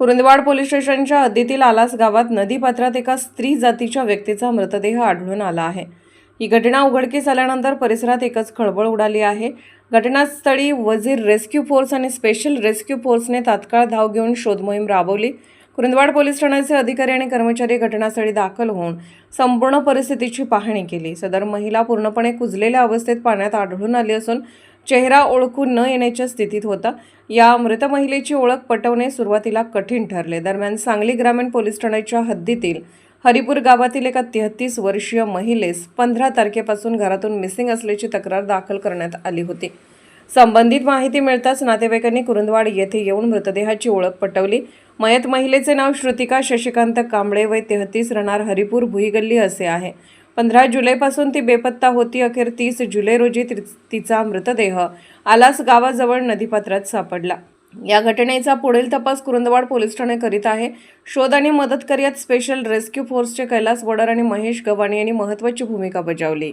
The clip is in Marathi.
कुरुंदवाड पोलीस स्टेशनच्या हद्दीतील आलास गावात नदीपात्रात एका स्त्री जातीच्या व्यक्तीचा मृतदेह आढळून आला आहे. ही घटना उघडकीस आल्यानंतर परिसरात एकच खळबळ उडाली आहे. घटनास्थळी वझीर रेस्क्यू फोर्स आणि स्पेशल रेस्क्यू फोर्सने तात्काळ धाव घेऊन शोधमोहीम राबवली. कुरुंदवाड पोलीस ठाण्याचे अधिकारी आणि कर्मचारी घटनास्थळी दाखल होऊन संपूर्ण परिस्थितीची पाहणी केली. सदर महिला पूर्णपणे कुजलेल्या अवस्थेत पाण्यात आढळून आली असून चेहरा ओळखू न येण्याच्या स्थितीत होता. या मृत महिलेची ओळख पटवणे सुरुवातीला कठीण ठरले. दरम्यान सांगली ग्रामीण पोलीस ठाण्याच्या हद्दीतील हरिपूर गावातील एका तेहतीस वर्षीय महिलेस पंधरा तारखेपासून घरातून मिसिंग असल्याची तक्रार दाखल करण्यात आली होती. संबंधित माहिती मिळताच नातेवाईकांनी कुरुंदवाड येथे येऊन मृतदेहाची ओळख पटवली. मयत महिलेचे नाव श्रुतिका शशिकांत कांबळे वय तेहतीस राहणार हरिपूर भुईगल्ली असे आहे. पंधरा जुलैपासून ती बेपत्ता होती. अखेर तीस जुलै रोजी तिचा मृतदेह आलास गावाजवळ नदीपात्रात सापडला. या घटनेचा पुढील तपास कुरुंदवाड पोलीस ठाणे करीत आहे. शोध आणि मदत करीत स्पेशल रेस्क्यू फोर्सचे कैलास वडर आणि महेश गव्हाणे यांनी महत्त्वाची भूमिका बजावली.